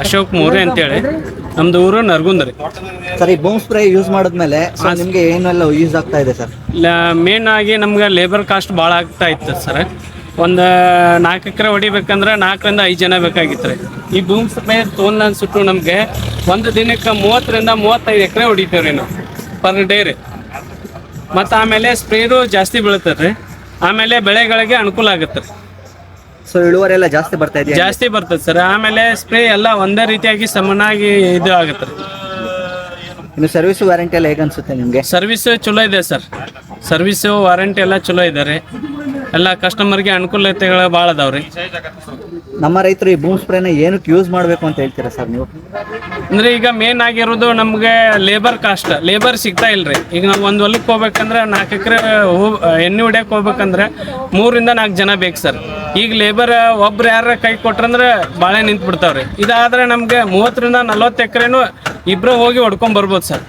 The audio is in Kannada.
ಅಶೋಕ್ ಮೋರೆ ಅಂತೇಳಿ. ನಮ್ದು ಊರು ನರ್ಗುಂದ್ರಿ. ಸರ್ ಈ ಬೂಮ್ ಸ್ಪ್ರೇ ಯೂಸ್ ಮಾಡಿದ್ಮೇಲೆ ಸೊ ನಿಮಗೆ ಏನೆಲ್ಲ ಯೂಸ್ ಆಗ್ತಾ ಇದೆ ಸರ್ ಮೇನ್ ಆಗಿ ನಮ್ಗೆ ಲೇಬರ್ ಕಾಸ್ಟ್ ಭಾಳ ಆಗ್ತಾ ಇತ್ತು ಸರ್ ಒಂದು ನಾಲ್ಕು ಎಕರೆ ಹೊಡಿಬೇಕಂದ್ರೆ ನಾಲ್ಕರಿಂದ ಐದು ಜನ ಬೇಕಾಗಿತ್ತು ರೀ. ಈ ಬೂಮ್ ಸ್ಪ್ರೇ ತೋಲ್ ಅನ್ಸುಟ್ಟು ನಮಗೆ ಒಂದು ದಿನಕ್ಕೆ ಮೂವತ್ತರಿಂದ ಮೂವತ್ತೈದು ಎಕರೆ ಹೊಡಿತೇವೆ ರೀ ನಾವು ಪರ್ ಡೇ ರೀ. ಮತ್ತು ಆಮೇಲೆ ಸ್ಪ್ರೇರು ಜಾಸ್ತಿ ಬೀಳ್ತದೆ ರೀ ಆಮೇಲೆ ಬೆಳೆಗಳಿಗೆ ಅನುಕೂಲ ಆಗುತ್ತೆ ರೀ. ಸೊ ಇಳುವರಿ ಎಲ್ಲ ಜಾಸ್ತಿ ಬರ್ತಾ ಇದೆಯಾ? ಜಾಸ್ತಿ ಬರ್ತದೆ ಸರ್. ಆಮೇಲೆ ಸ್ಪ್ರೇ ಎಲ್ಲ ಒಂದೇ ರೀತಿಯಾಗಿ ಸಮನಾಗಿ ಇದು ಆಗುತ್ತೆ. ರೀ ಇನ್ನು ಸರ್ವಿಸ್ ವ್ಯಾರಂಟಿ ಎಲ್ಲ ಹೇಗೆ ಅನ್ಸುತ್ತೆ ನಿಮಗೆ? ಸರ್ವಿಸ್ ಚಲೋ ಇದೆ ಸರ್. ಸರ್ವಿಸ್ ವಾರಂಟಿ ಎಲ್ಲ ಚಲೋ ಇದೆ ರೀ ಎಲ್ಲ ಕಸ್ಟಮರ್ಗೆ ಅನುಕೂಲತೆಗಳು ಭಾಳ ಅದಾವ್ರಿ ನಮ್ಮ ರೈತರು ಈ ಬೂಮ್ ಸ್ಪ್ರೇನ ಏನಕ್ಕೆ ಯೂಸ್ ಮಾಡಬೇಕು ಅಂತ ಹೇಳ್ತೀರಾ ಸರ್ ನೀವು? ಅಂದ್ರೆ ಈಗ ಮೇನ್ ಆಗಿರೋದು ನಮಗೆ ಲೇಬರ್ ಕಾಸ್ಟ್ ಲೇಬರ್ ಸಿಗ್ತಾ ಇಲ್ರಿ ಈಗ ನಾವು ಒಂದು ಹೊಲಕ್ಕೆ ಹೋಗ್ಬೇಕಂದ್ರೆ ನಾಲ್ಕು ಎಕರೆ ಹೂ ಎಣ್ಣೆ ಹೊಡ್ಯಕ್ಕೆ ಹೋಗ್ಬೇಕಂದ್ರೆ ಮೂರಿಂದ ನಾಲ್ಕು ಜನ ಬೇಕು ಸರ್. ಈಗ ಲೇಬರ್ ಒಬ್ರು ಯಾರ ಕೈ ಕೊಟ್ರಂದ್ರೆ ಬಾಳೆ ನಿಂತು ಬಿಡ್ತಾವ್ರಿ ಇದಾದ್ರೆ ನಮಗೆ ಮೂವತ್ತರಿಂದ ನಲ್ವತ್ತು ಎಕರೆನು ಇಬ್ರು ಹೋಗಿ ಹೊಡ್ಕೊಂಡ್ ಬರ್ಬೋದು ಸರ್.